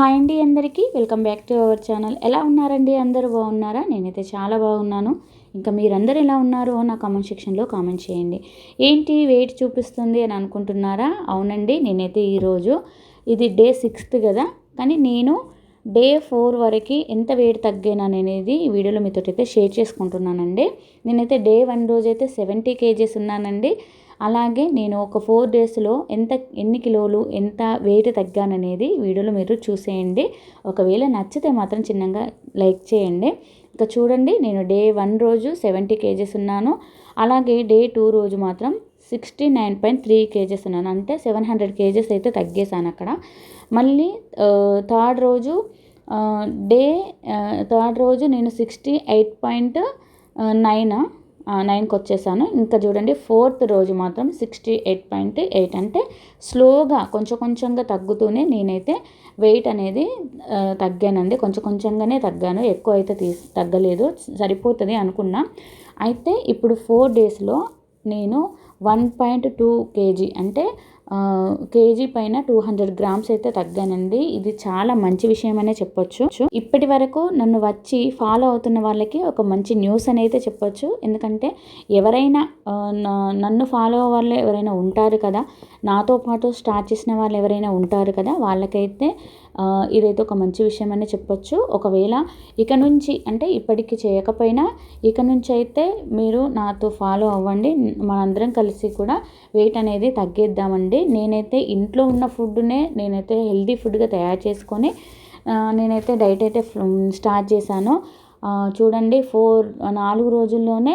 Hi అండి అందరికీ. Welcome back to our channel. ఎలా ఉన్నారండి? అందరూ బాగున్నారా? నేనైతే చాలా బాగున్నాను. ఇంకా మీరందరూ ఎలా ఉన్నారో నా కామెంట్ సెక్షన్లో కామెంట్ చేయండి. ఏంటి? వెయిట్ చూపిస్తుంది అని అనుకుంటున్నారా? అవునండి నేనైతే ఈరోజు ఇది డే సిక్స్త్ కదా. కానీ నేను డే ఫోర్ వరకు ఎంత వెయిట్ తగ్గాను అనేది ఈ వీడియోలో మీతో అయితే షేర్ చేసుకుంటున్నానండి. నేనైతే డే వన్ రోజు అయితే సెవెంటీ కేజీస్ ఉన్నానండి. అలాగే నేను ఒక ఫోర్ డేస్లో ఎంత ఎన్ని కిలోలు ఎంత వెయిట్ తగ్గాననేది వీడియోలో మీరు చూసేయండి. ఒకవేళ నచ్చితే మాత్రం చిన్నగా లైక్ చేయండి. ఇంకా చూడండి నేను డే వన్ రోజు సెవెంటీ కేజెస్ ఉన్నాను. అలాగే డే టూ రోజు మాత్రం sixty nine point three kgs ఉన్నాను. అంటే సెవెన్ హండ్రెడ్ కేజెస్ అయితే తగ్గేశాను అక్కడ. మళ్ళీ థర్డ్ రోజు డే థర్డ్ రోజు నేను సిక్స్టీ ఎయిట్ పాయింట్ నైన్ నైన్కి వచ్చేసాను. ఇంకా చూడండి ఫోర్త్ రోజు మాత్రం సిక్స్టీ ఎయిట్ పాయింట్ ఎయిట్ అంటే స్లోగా కొంచెం కొంచెంగా తగ్గుతూనే నేనైతే వెయిట్ అనేది తగ్గానండి. కొంచెం కొంచెంగానే తగ్గాను. ఎక్కువ అయితే తీసి తగ్గలేదు. సరిపోతుంది అనుకున్నా. అయితే ఇప్పుడు ఫోర్ డేస్లో నేను వన్ పాయింట్ టూ కేజీ అంటే కేజీ పైన టూ హండ్రెడ్ గ్రామ్స్ అయితే తగ్గానండి. ఇది చాలా మంచి విషయం అనే చెప్పొచ్చు. ఇప్పటి వరకు నన్ను వచ్చి ఫాలో అవుతున్న వాళ్ళకి ఒక మంచి న్యూస్ అని అయితే చెప్పొచ్చు. ఎందుకంటే ఎవరైనా నన్ను ఫాలో వాళ్ళు ఎవరైనా ఉంటారు కదా నాతో పాటు స్టార్ట్ చేసిన వాళ్ళు ఎవరైనా ఉంటారు కదా వాళ్ళకైతే ఇదైతే ఒక మంచి విషయం అని చెప్పొచ్చు. ఒకవేళ ఇక నుంచి అంటే ఇప్పటికి చేయకపోయినా ఇక నుంచి అయితే మీరు నాతో ఫాలో అవ్వండి. మనందరం కలిసి కూడా వెయిట్ అనేది తగ్గిద్దామండి. నేనైతే ఇంట్లో ఉన్న ఫుడ్నే నేనైతే హెల్దీ ఫుడ్గా తయారు చేసుకొని నేనైతే డైట్ అయితే స్టార్ట్ చేశాను. చూడండి ఫోర్ నాలుగు రోజుల్లోనే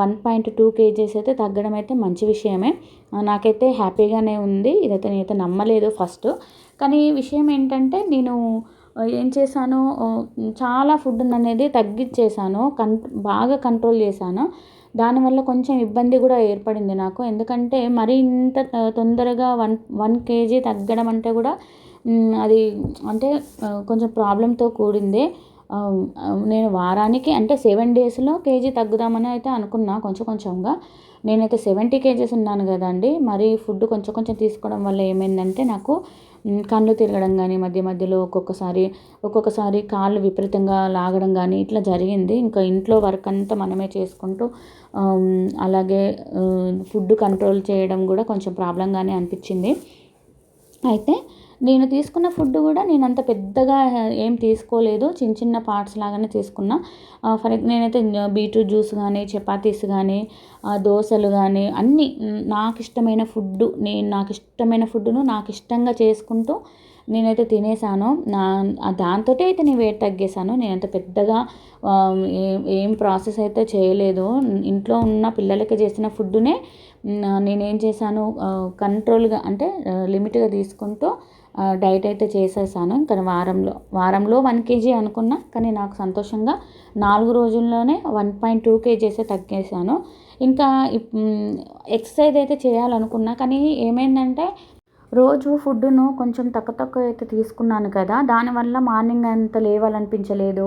వన్ పాయింట్ టూ కేజీస్ అయితే తగ్గడం అయితే మంచి విషయమే. నాకైతే హ్యాపీగానే ఉంది. ఇదైతే నేనైతే నమ్మలేదు ఫస్ట్ కానీ విషయం ఏంటంటే నేను ఏం చేశాను? చాలా ఫుడ్ అనేది తగ్గించేసాను కన్ బాగా కంట్రోల్ చేశాను. దానివల్ల కొంచెం ఇబ్బంది కూడా ఏర్పడింది నాకు. ఎందుకంటే మరి ఇంత తొందరగా వన్ వన్ కేజీ తగ్గడం అంటే కూడా అది అంటే కొంచెం ప్రాబ్లంతో కూడింది. నేను వారానికి అంటే సెవెన్ డేస్లో కేజీ తగ్గుదామని అయితే అనుకున్నా కొంచెం కొంచెంగా. నేనైతే సెవెంటీ కేజీస్ ఉన్నాను కదండి. మరి ఫుడ్ కొంచెం కొంచెం తీసుకోవడం వల్ల ఏమైందంటే నాకు కళ్ళు తిరగడం కానీ మధ్య మధ్యలో ఒక్కొక్కసారి ఒక్కొక్కసారి కాళ్ళు విపరీతంగా లాగడం కానీ ఇట్లా జరిగింది. ఇంకా ఇంట్లో వర్క్ అంతా మనమే చేసుకుంటూ అలాగే ఫుడ్ కంట్రోల్ చేయడం కూడా కొంచెం ప్రాబ్లంగానే అనిపించింది. అయితే నేను తీసుకున్న ఫుడ్ కూడా నేను అంత పెద్దగా ఏం తీసుకోలేదు. చిన్న చిన్న పార్ట్స్ లాగానే తీసుకున్నా. ఫర్ నేనైతే బీట్రూట్ జ్యూస్ కానీ చపాతీస్ కానీ దోశలు కానీ అన్నీ నాకు ఇష్టమైన ఫుడ్ నేను నాకు ఇష్టమైన ఫుడ్ను నాకు ఇష్టంగా చేసుకుంటూ నేనైతే తినేసాను. నా దాంతో అయితే నేను వెయిట్ తగ్గేశాను నేను అంత పెద్దగా ఏం ఏం ప్రాసెస్ అయితే చేయలేదు. ఇంట్లో ఉన్న పిల్లలకి చేసిన ఫుడ్నే నేనేం చేశాను కంట్రోల్గా అంటే లిమిట్గా తీసుకుంటూ డైట్ అయితే చేసేసాను. ఇంకా వారంలో వారంలో వన్ కేజీ అనుకున్నా కానీ నాకు సంతోషంగా నాలుగు రోజుల్లోనే వన్ పాయింట్ టూ కేజీసే తగ్గేసాను ఇంకా ఎక్సర్సైజ్ అయితే చేయాలనుకున్నా కానీ ఏమైందంటే రోజు ఫుడ్ను కొంచెం తక్కువ తక్కువ అయితే తీసుకున్నాను కదా దానివల్ల మార్నింగ్ అంత లేవాలనిపించలేదు.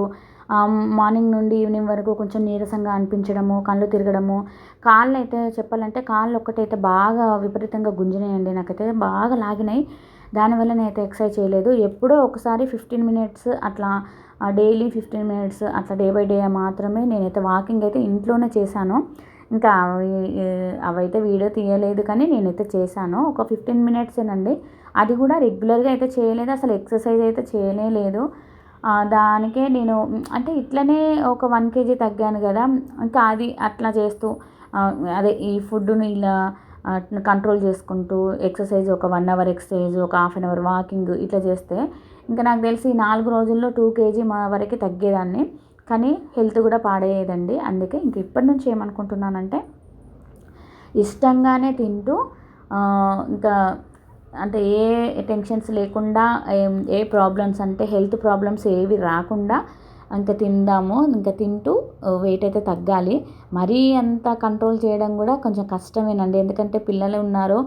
మార్నింగ్ నుండి ఈవినింగ్ వరకు కొంచెం నీరసంగా అనిపించడము కళ్ళు తిరగడము కాళ్ళు అయితే చెప్పాలంటే కాళ్ళు ఒక్కటైతే బాగా విపరీతంగా గుంజినాయండి. నాకైతే బాగా లాగినాయి. దానివల్ల నేనైతే ఎక్సర్సైజ్ చేయలేదు. ఎప్పుడో ఒకసారి ఫిఫ్టీన్ మినిట్స్ అట్లా డైలీ ఫిఫ్టీన్ మినిట్స్ అట్లా డే బై డే మాత్రమే నేనైతే వాకింగ్ అయితే ఇంట్లోనే చేశాను. ఇంకా అవైతే వీడియో తీయలేదు కానీ నేనైతే చేశాను. ఒక ఫిఫ్టీన్ మినిట్సేనండి. అది కూడా రెగ్యులర్గా అయితే చేయలేదు. అసలు ఎక్సర్సైజ్ అయితే చేయనే లేదు. దానికే నేను అంటే ఇట్లనే ఒక వన్ కేజీ తగ్గాను కదా. ఇంకా అది అట్లా చేస్తూ అదే ఈ ఫుడ్ను ఇలా కంట్రోల్ చేసుకుంటూ ఎక్సర్సైజ్ ఒక వన్ అవర్ ఎక్సర్సైజ్ ఒక హాఫ్ అన్ అవర్ వాకింగ్ ఇట్లా చేస్తే ఇంకా నాకు తెలిసి నాలుగు రోజుల్లో టూ కేజీ మా వరకు తగ్గేదాన్ని. కానీ హెల్త్ కూడా పాడయ్యేదండి. అందుకే ఇంక ఇప్పటి నుంచి ఏమనుకుంటున్నానంటే ఇష్టంగానే తింటూ ఇంకా అంటే ఏ టెన్షన్స్ లేకుండా ఏ ప్రాబ్లమ్స్ అంటే హెల్త్ ప్రాబ్లమ్స్ ఏవి రాకుండా ఇంకా తిందాము ఇంకా తింటూ వెయిట్ అయితే తగ్గాలి. మరీ అంత కంట్రోల్ చేయడం కూడా కొంచెం కష్టమేనండి. ఎందుకంటే పిల్లలు ఉన్నారు.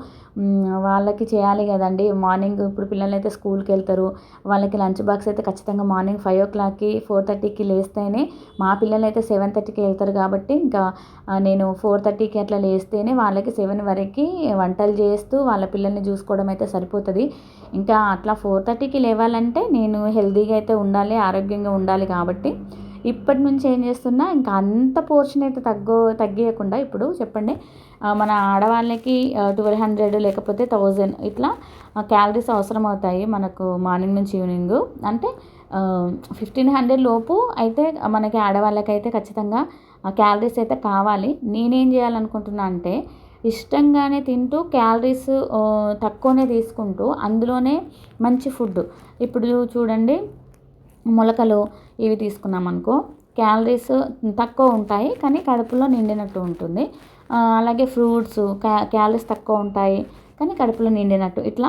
వాళ్ళకి చేయాలి కదండి. మార్నింగ్ ఇప్పుడు పిల్లలు అయితే స్కూల్కి వెళ్తారు. వాళ్ళకి లంచ్ బాక్స్ అయితే ఖచ్చితంగా మార్నింగ్ ఫైవ్ ఓ క్లాక్కి ఫోర్ థర్టీకి లేస్తేనే మా పిల్లలు అయితే సెవెన్ థర్టీకి వెళ్తారు కాబట్టి ఇంకా నేను ఫోర్ థర్టీకి అట్లా లేస్తేనే వాళ్ళకి సెవెన్ వరకు వంటలు చేస్తూ వాళ్ళ పిల్లల్ని చూసుకోవడం అయితే సరిపోతుంది. ఇంకా అట్లా ఫోర్ థర్టీకి లేవాలంటే నేను హెల్తీగా అయితే ఉండాలి ఆరోగ్యంగా ఉండాలి కాబట్టి ఇప్పటి నుంచి ఏం చేస్తున్నా ఇంకా అంత పోర్షన్ అయితే తగ్గ తగ్గియకుండా ఇప్పుడు చెప్పండి మన ఆడవాళ్ళకి ట్వెల్వ్ హండ్రెడ్ లేకపోతే థౌజండ్ ఇట్లా క్యాలరీస్ అవసరం అవుతాయి మనకు మార్నింగ్ నుంచి ఈవినింగ్. అంటే ఫిఫ్టీన్ హండ్రెడ్ లోపు అయితే మనకి ఆడవాళ్ళకైతే ఖచ్చితంగా క్యాలరీస్ అయితే కావాలి. నేనేం చేయాలనుకుంటున్నా అంటే ఇష్టంగానే తింటూ క్యాలరీస్ తక్కువనే తీసుకుంటూ అందులోనే మంచి ఫుడ్. ఇప్పుడు చూడండి మొలకలు ఇవి తీసుకున్నాం అనుకో క్యాలరీస్ తక్కువ ఉంటాయి కానీ కడుపులో నిండినట్టు ఉంటుంది. అలాగే ఫ్రూట్స్ క్యా క్యాలరీస్ తక్కువ ఉంటాయి కానీ కడుపులో నిండినట్టు. ఇట్లా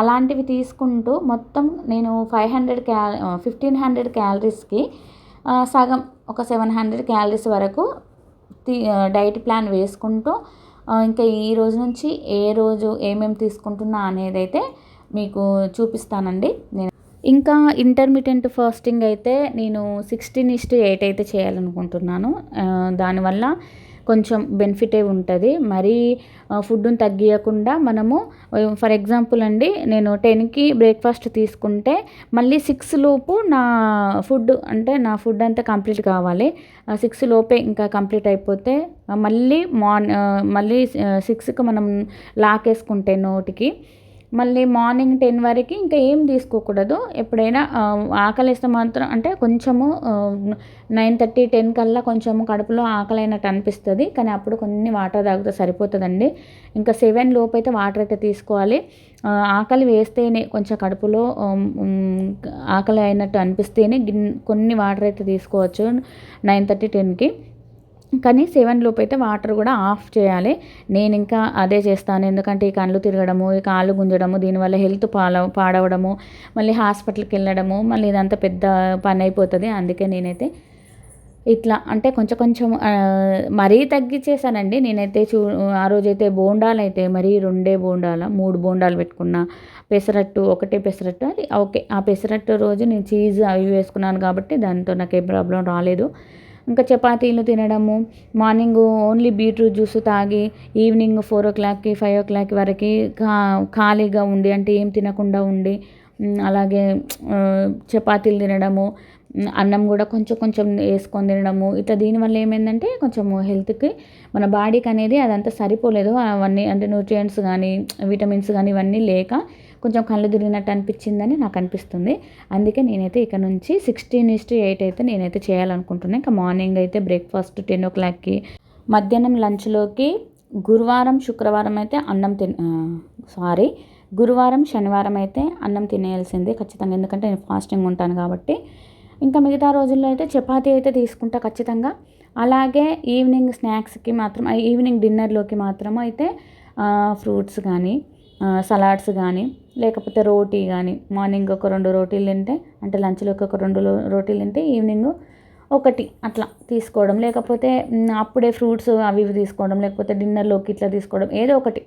అలాంటివి తీసుకుంటూ మొత్తం నేను five hundred cal fifteen hundred క్యాలరీస్కి సగం ఒక సెవెన్ హండ్రెడ్ క్యాలరీస్ వరకు డైట్ ప్లాన్ వేసుకుంటూ ఇంకా ఈ రోజు నుంచి ఏ రోజు ఏమేమి తీసుకుంటున్నా అనేది అయితే మీకు చూపిస్తానండి. నేను ఇంకా ఇంటర్మీడియంట్ ఫాస్టింగ్ అయితే నేను సిక్స్టీన్ ఇస్ట్ ఎయిట్ అయితే చేయాలనుకుంటున్నాను. దానివల్ల కొంచెం బెనిఫిటే ఉంటుంది. మరీ ఫుడ్ను తగ్గియకుండా మనము ఫర్ ఎగ్జాంపుల్ అండి నేను టెన్కి బ్రేక్ఫాస్ట్ తీసుకుంటే మళ్ళీ సిక్స్ లోపు నా ఫుడ్ అంటే నా ఫుడ్ అంతా కంప్లీట్ కావాలి. సిక్స్ లోపే ఇంకా కంప్లీట్ అయిపోతే మళ్ళీ మార్న్ మళ్ళీ సిక్స్కి మనం లాకేసుకుంటే నోటికి మళ్ళీ మార్నింగ్ టెన్ వరకు ఇంకా ఏం తీసుకోకూడదు. ఎప్పుడైనా ఆకలిస్తే మాత్రం అంటే కొంచెము నైన్ థర్టీ టెన్ కల్లా కొంచెము కడుపులో ఆకలి అయినట్టు అనిపిస్తుంది. కానీ అప్పుడు కొన్ని వాటర్ తాగితే సరిపోతుందండి. ఇంకా సెవెన్ లోపు అయితే వాటర్ అయితే తీసుకోవాలి. ఆకలి వేస్తేనే కొంచెం కడుపులో ఆకలి అయినట్టు అనిపిస్తేనే గిన్ కొన్ని వాటర్ అయితే తీసుకోవచ్చు. నైన్ థర్టీ టెన్కి. కానీ సెవెన్ లోపు అయితే వాటర్ కూడా ఆఫ్ చేయాలి. నేను ఇంకా అదే చేస్తాను. ఎందుకంటే ఈ కళ్ళు తిరగడము ఈ కాళ్ళు గుంజడము దీనివల్ల హెల్త్ పాల పాడవడము మళ్ళీ హాస్పిటల్కి వెళ్ళడము మళ్ళీ ఇదంతా పెద్ద పని అయిపోతుంది. అందుకే నేనైతే ఇట్లా అంటే కొంచెం కొంచెం మరీ తగ్గించేసానండి నేనైతే చూ ఆ రోజైతే బోండాలు అయితే మరీ రెండే బోండాల మూడు బోండాలు పెట్టుకున్నా. పెసరట్టు ఒకటే పెసరట్టు అది ఓకే. ఆ పెసరట్టు రోజు నేను చీజ్ అవి వేసుకున్నాను కాబట్టి దాంతో నాకు ఏ ప్రాబ్లం రాలేదు. ఇంకా చపాతీలు తినడము. మార్నింగ్ ఓన్లీ బీట్రూట్ జ్యూస్ తాగి ఈవినింగ్ ఫోర్ ఓ క్లాక్కి ఫైవ్ ఓ క్లాక్ వరకు ఖా ఖాళీగా ఉండి అంటే ఏం తినకుండా ఉండి అలాగే చపాతీలు తినడము అన్నం కూడా కొంచెం కొంచెం వేసుకొని తినడము. ఇట్లా దీనివల్ల ఏమైందంటే కొంచెం హెల్త్కి మన బాడీకి అనేది అదంతా సరిపోలేదు. అవన్నీ అంటే న్యూట్రియంట్స్ కానీ విటమిన్స్ కానీ ఇవన్నీ లేక కొంచెం కళ్ళు తిరిగినట్టు అనిపించిందని నాకు అనిపిస్తుంది. అందుకే నేనైతే ఇక్కడ నుంచి సిక్స్టీన్ ఇస్టు ఎయిట్ అయితే నేనైతే చేయాలనుకుంటున్నాను ఇంకా మార్నింగ్ అయితే బ్రేక్ఫాస్ట్ టెన్ ఓ క్లాక్కి మధ్యాహ్నం లంచ్లోకి గురువారం శుక్రవారం అయితే అన్నం తిన సారీ గురువారం శనివారం అయితే అన్నం తినేయాల్సిందే ఖచ్చితంగా. ఎందుకంటే నేను ఫాస్టింగ్ ఉంటాను కాబట్టి. ఇంకా మిగతా రోజుల్లో అయితే చపాతీ అయితే తీసుకుంటా ఖచ్చితంగా. అలాగే ఈవినింగ్ స్నాక్స్కి మాత్రం ఈవినింగ్ డిన్నర్లోకి మాత్రం అయితే ఫ్రూట్స్ కానీ సలాడ్స్ కానీ లేకపోతే రోటీ కానీ మార్నింగ్ ఒక రెండు రోటీలు తింటే అంటే లంచ్లోకి ఒక రెండు రోటీలు తింటే ఈవినింగ్ ఒకటి అట్లా తీసుకోవడం. లేకపోతే అప్పుడే ఫ్రూట్స్ అవి ఇవి తీసుకోవడం లేకపోతే డిన్నర్లోకి ఇట్లా తీసుకోవడం ఏదో ఒకటి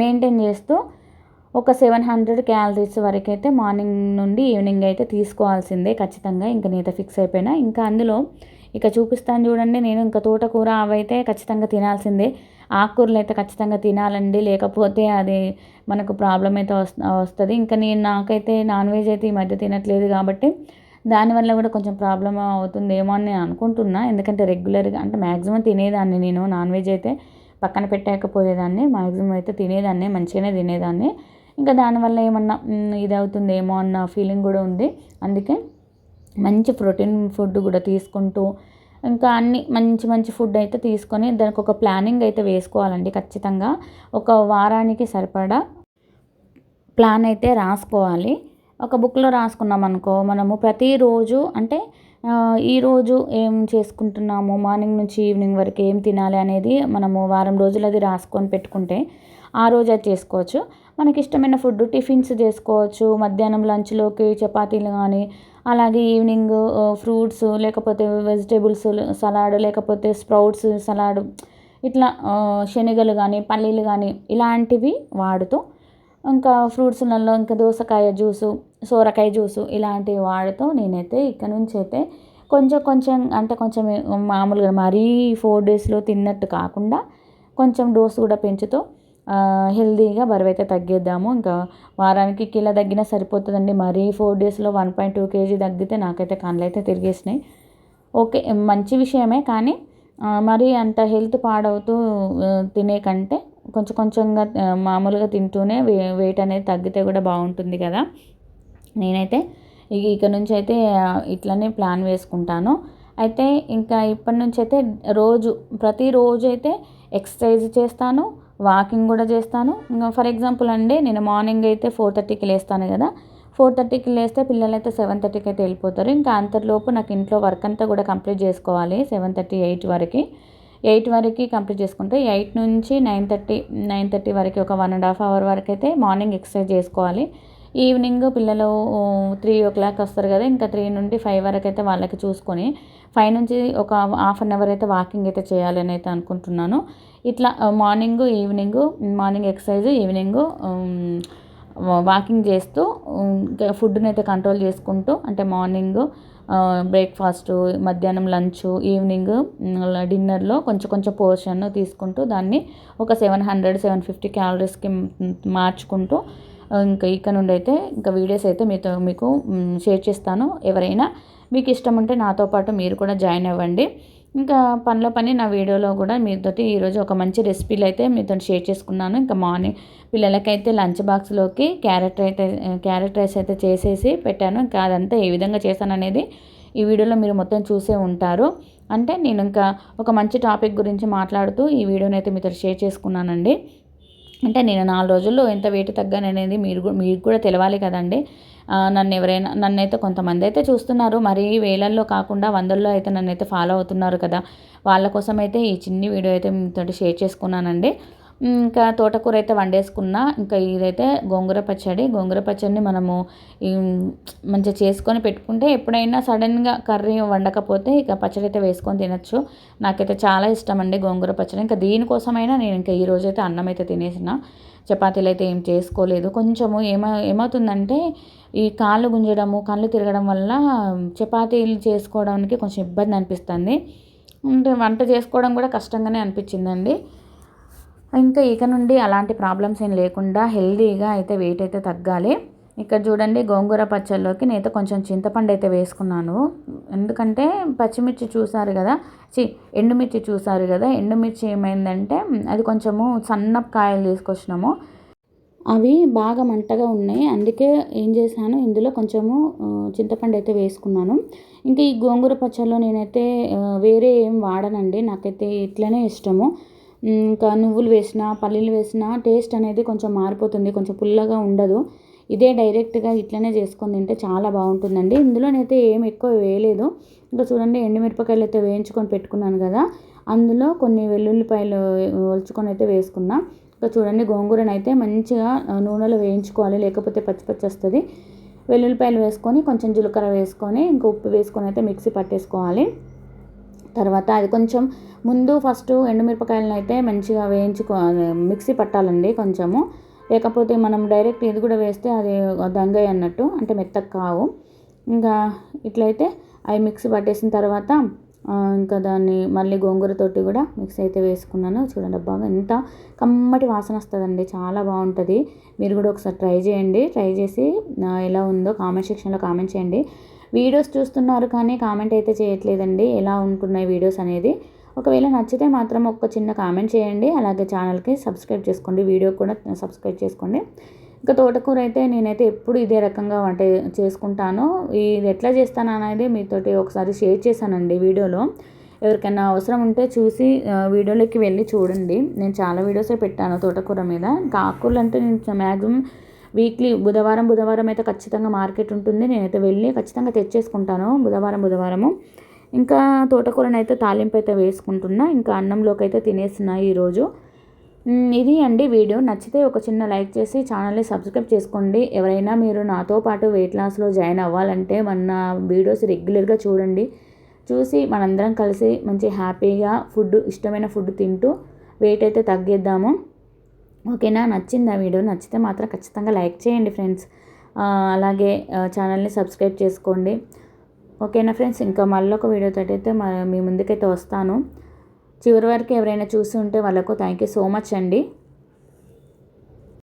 మెయింటైన్ చేస్తూ ఒక సెవెన్ హండ్రెడ్ క్యాలరీస్ వరకు అయితే మార్నింగ్ నుండి ఈవినింగ్ అయితే తీసుకోవాల్సిందే ఖచ్చితంగా. ఇంకా నేత ఫిక్స్ అయిపోయినా. ఇంకా అందులో ఇక చూపిస్తాను చూడండి నేను ఇంకా తోటకూర అవైతే ఖచ్చితంగా తినాల్సిందే. ఆకుకూరలు అయితే ఖచ్చితంగా తినాలండి. లేకపోతే అది మనకు ప్రాబ్లం అయితే వస్తుంది. ఇంకా నేను నాకైతే నాన్ వెజ్ అయితే ఈ మధ్య తినట్లేదు కాబట్టి దానివల్ల కూడా కొంచెం ప్రాబ్లం అవుతుందేమో అని నేను అనుకుంటున్నా. ఎందుకంటే రెగ్యులర్గా అంటే మ్యాక్సిమం తినేదాన్ని నేను. నాన్ వెజ్ అయితే పక్కన పెట్టకపోయేదాన్ని. మ్యాక్సిమం అయితే తినేదాన్ని మంచిగానే తినేదాన్ని. ఇంకా దానివల్ల ఏమన్నా ఇది అవుతుందేమో అన్న ఫీలింగ్ కూడా ఉంది. అందుకే మంచి ప్రోటీన్ ఫుడ్ కూడా తీసుకుంటూ ఇంకా అన్ని మంచి మంచి ఫుడ్ అయితే తీసుకొని దానికి ఒక ప్లానింగ్ అయితే వేసుకోవాలండి ఖచ్చితంగా. ఒక వారానికి సరిపడా ప్లాన్ అయితే రాసుకోవాలి. ఒక బుక్లో రాసుకున్నాం అనుకో మనము ప్రతిరోజు అంటే ఈరోజు ఏం చేసుకుంటున్నాము? మార్నింగ్ నుంచి ఈవినింగ్ వరకు ఏం తినాలి అనేది మనము వారం రోజులు అది రాసుకొని పెట్టుకుంటే ఆ రోజు అది చేసుకోవచ్చు. మనకి ఇష్టమైన ఫుడ్ టిఫిన్స్ చేసుకోవచ్చు. మధ్యాహ్నం లంచ్లోకి చపాతీలు కానీ అలాగే ఈవినింగ్ ఫ్రూట్స్ లేకపోతే వెజిటేబుల్స్ సలాడ్ లేకపోతే స్ప్రౌట్స్ సలాడ్ ఇట్లా శనగలు కానీ పల్లీలు కానీ ఇలాంటివి వాడుతూ ఇంకా ఫ్రూట్స్లలో ఇంకా దోసకాయ జ్యూసు సోరకాయ జ్యూసు ఇలాంటివి వాడుతూ నేనైతే ఇక్కడ నుంచి అయితే కొంచెం కొంచెం అంటే కొంచెం మామూలుగా మరీ ఫోర్ డేస్లో తిన్నట్టు కాకుండా కొంచెం డోస్ కూడా పెంచుతూ హెల్దీగా బరువు అయితే తగ్గేద్దాము. ఇంకా వారానికి కిలో తగ్గినా సరిపోతుందండి. మరీ ఫోర్ డేస్లో వన్ పాయింట్ టూ కేజీ తగ్గితే నాకైతే కళ్ళు అయితే తిరిగేసినాయి. ఓకే మంచి విషయమే కానీ మరీ అంత హెల్త్ పాడవుతూ తినే కంటే కొంచెం కొంచెంగా మామూలుగా తింటూనే వే వెయిట్ అనేది తగ్గితే కూడా బాగుంటుంది కదా. నేనైతే ఇక ఇక నుంచి అయితే ఇట్లనే ప్లాన్ వేసుకుంటాను. అయితే ఇంకా ఇప్పటి నుంచి అయితే రోజు ప్రతిరోజు అయితే ఎక్సర్సైజ్ చేస్తాను వాకింగ్ కూడా చేస్తాను. ఇంకా ఫర్ ఎగ్జాంపుల్ అండి నేను మార్నింగ్ అయితే ఫోర్ థర్టీకి లేస్తాను కదా. ఫోర్ థర్టీకి లేస్తే పిల్లలు అయితే సెవెన్ థర్టీకి అయితే వెళ్ళిపోతారు. ఇంకా అంతలోపు నాకు ఇంట్లో వర్క్ అంతా కూడా కంప్లీట్ చేసుకోవాలి సెవెన్ థర్టీ ఎయిట్ వరకు. ఎయిట్ వరకు కంప్లీట్ చేసుకుంటే ఎయిట్ నుంచి నైన్ థర్టీ నైన్ థర్టీ వరకు ఒక వన్ అండ్ హాఫ్ అవర్ వరకు అయితే మార్నింగ్ ఎక్సర్సైజ్ చేసుకోవాలి. ఈవినింగ్ పిల్లలు త్రీ ఓ క్లాక్ వస్తారు కదా ఇంకా త్రీ నుండి ఫైవ్ వరకు అయితే వాళ్ళకి చూసుకొని ఫైవ్ నుంచి ఒక హాఫ్ అన్ అవర్ అయితే వాకింగ్ అయితే చేయాలని అయితే అనుకుంటున్నాను. ఇట్లా morning evening morning exercise evening walking చేస్తూ ఫుడ్ని అయితే కంట్రోల్ చేసుకుంటూ అంటే మార్నింగ్ బ్రేక్ఫాస్ట్ మధ్యాహ్నం లంచ్ ఈవినింగ్ డిన్నర్లో కొంచెం కొంచెం పోర్షన్ తీసుకుంటూ దాన్ని ఒక సెవెన్ హండ్రెడ్ సెవెన్ ఫిఫ్టీ క్యాలరీస్కి మార్చుకుంటూ ఇంకా ఇక్కడ నుండి అయితే ఇంకా వీడియోస్ అయితే మీతో మీకు షేర్ చేస్తాను. ఎవరైనా మీకు ఇష్టం ఉంటే నాతో పాటు మీరు కూడా జాయిన్ అవ్వండి. ఇంకా పనిలో పని నా వీడియోలో కూడా మీతోటి ఈరోజు ఒక మంచి రెసిపీలు అయితే మీతో షేర్ చేసుకున్నాను. ఇంకా మార్నింగ్ పిల్లలకైతే లంచ్ బాక్స్లోకి క్యారెట్ అయితే క్యారెట్ రైస్ అయితే చేసేసి పెట్టాను. ఇంకా అదంతా ఏ విధంగా చేశాను అనేది ఈ వీడియోలో మీరు మొత్తం చూసే ఉంటారు. అంటే నేను ఇంకా ఒక మంచి టాపిక్ గురించి మాట్లాడుతూ ఈ వీడియోని అయితే మీతో షేర్ చేసుకున్నానండి. అంటే నేను నాలుగు రోజుల్లో ఎంత వెయిట్ తగ్గాను అనేది మీరు మీకు కూడా తెలవాలి కదండి. నన్ను ఎవరైనా నన్నైతే కొంతమంది అయితే చూస్తున్నారు. మరీ వేలల్లో కాకుండా వందల్లో అయితే నన్ను అయితే ఫాలో అవుతున్నారు కదా. వాళ్ళ కోసం అయితే ఈ చిన్ని వీడియో అయితే మీతో షేర్ చేసుకున్నానండి. ఇంకా తోటకూర అయితే వండేసుకున్నా. ఇంకా ఇదైతే గోంగూర పచ్చడి. గోంగూర పచ్చడిని మనము మంచిగా చేసుకొని పెట్టుకుంటే ఎప్పుడైనా సడన్గా కర్రీ వండకపోతే ఇక పచ్చడి అయితే వేసుకొని తినచ్చు. నాకైతే చాలా ఇష్టం అండి గోంగూర పచ్చడి. ఇంకా దీనికోసమైనా నేను ఇంకా ఈరోజు అయితే అన్నం అయితే తినేసిన. చపాతీలు అయితే ఏం చేసుకోలేదు. కొంచెము ఏమ ఏమవుతుందంటే ఈ కాళ్ళు గుంజడము కళ్ళు తిరగడం వల్ల చపాతీలు చేసుకోవడానికి కొంచెం ఇబ్బంది అనిపిస్తుంది. అంటే వంట చేసుకోవడం కూడా కష్టంగానే అనిపించిందండి. ఇంకా ఇక నుండి అలాంటి ప్రాబ్లమ్స్ ఏం లేకుండా హెల్దీగా అయితే వెయిట్ అయితే తగ్గాలి. ఇక్కడ చూడండి గోంగూర పచ్చళ్ళలోకి నేనైతే కొంచెం చింతపండు అయితే వేసుకున్నాను. ఎందుకంటే పచ్చిమిర్చి చూసారు కదా చి ఎండుమిర్చి చూసారు కదా ఎండుమిర్చి ఏమైందంటే అది కొంచెము సన్న కాయలు తీసుకొచ్చినాము. అవి బాగా మంటగా ఉన్నాయి. అందుకే ఏం చేశాను ఇందులో కొంచెము చింతపండు అయితే వేసుకున్నాను. ఇంకా ఈ గోంగూర పచ్చళ్ళలో నేనైతే వేరే ఏం వాడనండి. నాకైతే ఇట్లనే ఇష్టము. ఇంకా నువ్వులు వేసినా పల్లీలు వేసినా టేస్ట్ అనేది కొంచెం మారిపోతుంది కొంచెం పుల్లగా ఉండదు. ఇదే డైరెక్ట్గా ఇట్లనే చేసుకొని తింటే చాలా బాగుంటుందండి. ఇందులోనైతే ఏం ఎక్కువ వేయలేదు. ఇంకా చూడండి ఎండుమిరపకాయలు అయితే వేయించుకొని పెట్టుకున్నాను కదా. అందులో కొన్ని వెల్లుల్లిపాయలు ఒలుచుకొని అయితే వేసుకున్నా. ఇంకా చూడండి గోంగూరను అయితే మంచిగా నూనెలో వేయించుకోవాలి లేకపోతే పచ్చి పచ్చి వస్తుంది. వెల్లుల్లిపాయలు వేసుకొని కొంచెం జీలకర్ర వేసుకొని ఇంకా ఉప్పు వేసుకొని అయితే మిక్సీ పట్టేసుకోవాలి. తర్వాత అది కొంచెం ముందు ఫస్ట్ ఎండుమిరపకాయలను అయితే మంచిగా వేయించుకో మిక్సీ పట్టాలండి కొంచెము. లేకపోతే మనం డైరెక్ట్ ఇది కూడా వేస్తే అది దంగయ్య అన్నట్టు అంటే మెత్తగా కావు. ఇంకా ఇట్లయితే అవి మిక్సీ పట్టేసిన తర్వాత ఇంకా దాన్ని మళ్ళీ గోంగూరతోటి కూడా మిక్స్ అయితే వేసుకున్నాను. చూడండి బాగా ఎంత కమ్మటి వాసన వస్తుందండి. చాలా బాగుంటుంది. మీరు కూడా ఒకసారి ట్రై చేయండి. ట్రై చేసి ఎలా ఉందో కామెంట్ సెక్షన్లో కామెంట్ చేయండి. వీడియోస్ చూస్తున్నారు కానీ కామెంట్ అయితే చేయట్లేదండి. ఎలా ఉంటున్నాయి వీడియోస్ అనేది? ఒకవేళ నచ్చితే మాత్రం ఒక చిన్న కామెంట్ చేయండి. అలాగే ఛానల్కి సబ్స్క్రైబ్ చేసుకోండి. వీడియో కూడా సబ్స్క్రైబ్ చేసుకోండి. ఇంకా తోటకూర అయితే నేనైతే ఎప్పుడు ఇదే రకంగా వంట చేసుకుంటాను. ఇది ఎట్లా చేస్తాను అనేది మీతోటి ఒకసారి షేర్ చేశానండి వీడియోలో. ఎవరికైనా అవసరం ఉంటే చూసి వీడియోలోకి వెళ్ళి చూడండి. నేను చాలా వీడియోసే పెట్టాను తోటకూర మీద. ఇంకా ఆకుకూరలు అంటే నేను మ్యాక్సిమం వీక్లీ బుధవారం బుధవారం అయితే ఖచ్చితంగా మార్కెట్ ఉంటుంది. నేనైతే వెళ్ళి ఖచ్చితంగా తెచ్చేసుకుంటాను బుధవారం బుధవారము. ఇంకా తోటకూరని అయితే తాలింపు అయితే వేసుకుంటున్నా. ఇంకా అన్నంలోకి అయితే తినేస్తున్నా ఈరోజు. ఇది అండి వీడియో. నచ్చితే ఒక చిన్న లైక్ చేసి ఛానల్ని సబ్స్క్రైబ్ చేసుకోండి. ఎవరైనా మీరు నాతో పాటు వెయిట్ లాస్లో జాయిన్ అవ్వాలంటే మన వీడియోస్ రెగ్యులర్గా చూడండి. చూసి మనందరం కలిసి మంచి హ్యాపీగా ఫుడ్ ఇష్టమైన ఫుడ్ తింటూ వెయిట్ అయితే తగ్గిద్దాము. ఓకేనా? నచ్చింది ఆ వీడియో? నచ్చితే మాత్రం ఖచ్చితంగా లైక్ చేయండి ఫ్రెండ్స్. అలాగే ఛానల్ని సబ్స్క్రైబ్ చేసుకోండి. ఓకేనా ఫ్రెండ్స్? ఇంకా మళ్ళీ ఒక వీడియోతో అయితే మ- మీ ముందుకైతే వస్తాను. చివరి వరకు ఎవరైనా చూసి ఉంటే వాళ్ళకు థ్యాంక్ యూ సో మచ్ అండి.